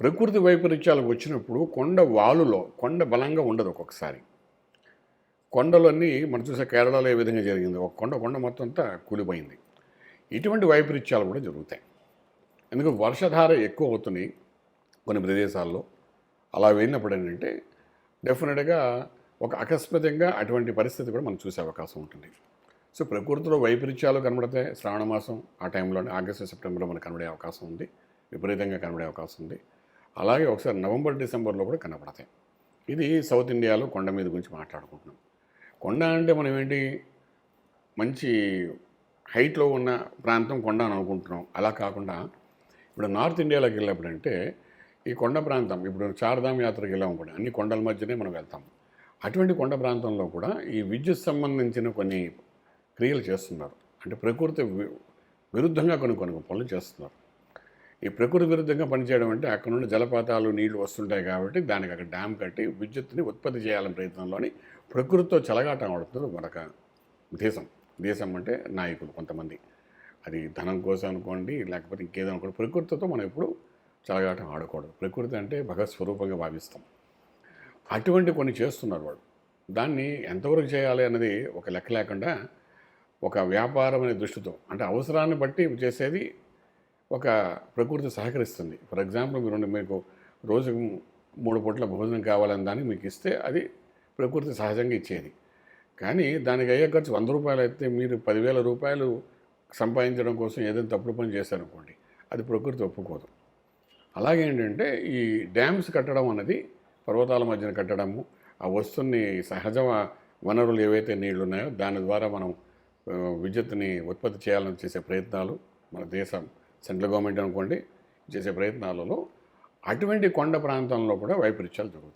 ప్రకృతి వైపరీత్యాలు వచ్చినప్పుడు కొండ వాలులో కొండ బలంగా ఉండదు ఒక్కొక్కసారి. కొండలన్నీ మనం చూసే కేరళలో ఏ విధంగా జరిగింది ఒక కొండ కొండ మొత్తం అంతా కూలిపోయింది. ఇటువంటి వైపరీత్యాలు కూడా జరుగుతాయి. ఎందుకంటే వర్షధార ఎక్కువ అవుతున్నాయి కొన్ని ప్రదేశాల్లో. అలా వెళ్ళినప్పుడు ఏంటంటే డెఫినెట్గా ఒక అకస్మాత్తుగా అటువంటి పరిస్థితి కూడా మనం చూసే అవకాశం ఉంటుంది. సో ప్రకృతిలో వైపరీత్యాలు కనబడతాయి. శ్రావణ మాసం ఆ టైంలోనే ఆగస్టు సెప్టెంబర్లో మనకు కనబడే అవకాశం ఉంది. విపరీతంగా కనబడే అవకాశం ఉంది. అలాగే ఒకసారి నవంబర్ డిసెంబర్లో కూడా కనబడతాయి ఇది సౌత్ ఇండియాలో కొండ మీద గురించి మాట్లాడుకుంటున్నాం. కొండ అంటే మనం ఏంటి? మంచి హైట్లో ఉన్న ప్రాంతం కొండ అని అనుకుంటున్నాం. అలా కాకుండా ఇప్పుడు నార్త్ ఇండియాలోకి వెళ్ళినప్పుడు అంటే ఈ కొండ ప్రాంతం ఇప్పుడు చార్ధామ్ యాత్రకు వెళ్ళాం కూడా అన్ని కొండల మధ్యనే మనం వెళ్తాం. అటువంటి కొండ ప్రాంతంలో కూడా ఈ విద్యుత్ సంబంధించిన కొన్ని క్రియలు చేస్తున్నారు. అంటే ప్రకృతి వి- విరుద్ధంగా కొన్ని కొన్ని పనులు చేస్తున్నారు. ఈ ప్రకృతి విరుద్ధంగా పనిచేయడం అంటే అక్కడ నుండి జలపాతాలు నీళ్ళు వస్తుంటాయి కాబట్టి దానికి అక్కడ డ్యామ్ కట్టి విద్యుత్తుని ఉత్పత్తి చేయాలని ప్రయత్నంలోని ప్రకృతితో చలగాటం ఆడుతుంది మరొక దేశం. దేశం అంటే నాయకులు కొంతమంది. అది ధనం కోసం అనుకోండి లేకపోతే ఇంకేదో అనుకోండి ప్రకృతితో మనం ఎప్పుడు చలగాటం ఆడకూడదు. ప్రకృతి అంటే భగవత్ స్వరూపంగా భావిస్తాం. అటువంటి కొన్ని చేస్తున్నారు వాళ్ళు. దాన్ని ఎంతవరకు చేయాలి అన్నది ఒక లెక్క లేకుండా ఒక వ్యాపారం అనే దృష్టితో అంటే అవసరాన్ని బట్టి చేసేది ఒక ప్రకృతి సహకరిస్తుంది. ఫర్ ఎగ్జాంపుల్ మీరు మీకు రోజుకు మూడు పూట్ల భోజనం కావాలని దాన్ని మీకు ఇస్తే అది ప్రకృతి సహజంగా ఇచ్చేది. కానీ దానికి అయ్యే ఖర్చు వంద రూపాయలు అయితే మీరు పదివేల రూపాయలు సంపాదించడం కోసం ఏదైనా తప్పుడు పని చేశారనుకోండి అది ప్రకృతి ఒప్పుకోదు. అలాగే ఏంటంటే ఈ డ్యామ్స్ కట్టడం అన్నది పర్వతాల మధ్యన కట్టడము ఆ వస్తువుని సహజ వనరులు ఏవైతే నీళ్ళు ఉన్నాయో దాని ద్వారా మనం విద్యుత్ని విద్యుత్తుని ఉత్పత్తి చేయాలని చేసే ప్రయత్నాలు మన దేశం సెంట్రల్ గవర్నమెంట్ అనుకోండి చేసే ప్రయత్నాలలో అటువంటి కొండ ప్రాంతంలో కూడా వైపరీత్యాలు జరుగుతాయి.